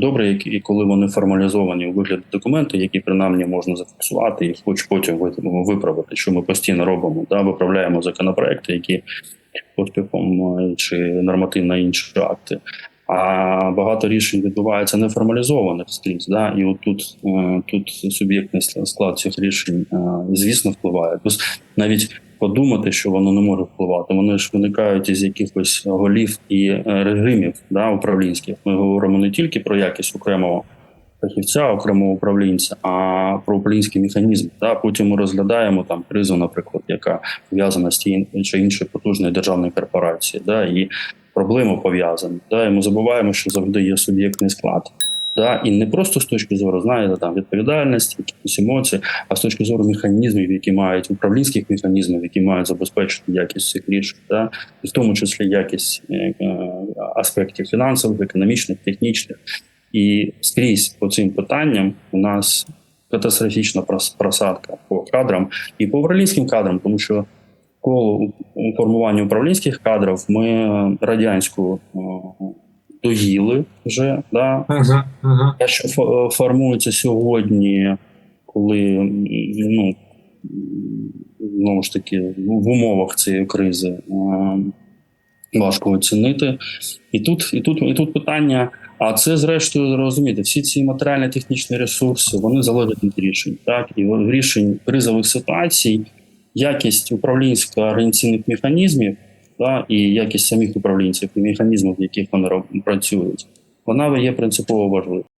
добре, і коли вони формалізовані у вигляді документу, які принаймні можна зафіксувати і хоч потім виправити, що ми постійно робимо. Да, виправляємо законопроекти, які поспіхом чи нормативно інші акти. А багато рішень відбувається неформалізованих скрізь. Да? І от тут, е, тут суб'єктний склад цих рішень, е, звісно, впливає. Тобто навіть подумати, що воно не може впливати. Вони ж виникають із якихось голів і е, режимів да, управлінських. Ми говоримо не тільки про якість окремого фахівця, окремого управлінця, а про управлінський механізм. Да. Потім ми розглядаємо там кризу, наприклад, яка пов'язана з тією чи іншою потужною державною корпорацією, да, і проблеми пов'язані. Да, і ми забуваємо, що завжди є суб'єктний склад. Да, і не просто з точки зору, знаєте, там відповідальності, якісь емоції, а з точки зору механізмів, які мають управлінських механізмів, які мають забезпечити якість цих рішень, да, і в тому числі якість е, е, аспектів фінансових, економічних, технічних. І скрізь по цим питанням у нас катастрофічна просадка по кадрам і по управлінським кадрам, тому що коло у формуванні управлінських кадрів ми радянську е, доїли вже. Да? Ага, ага. Те, що формується сьогодні, коли ну, знову ж таки в умовах цієї кризи е, важко оцінити. І тут, і тут, і тут питання. А це, зрештою, розумієте, всі ці матеріально-технічні ресурси вони залежать від рішень. Так і рішень кризових ситуацій, якість управлінсько організаційних механізмів, та і якість самих управлінців і механізмів, в яких вони працюють, вона є принципово важливою.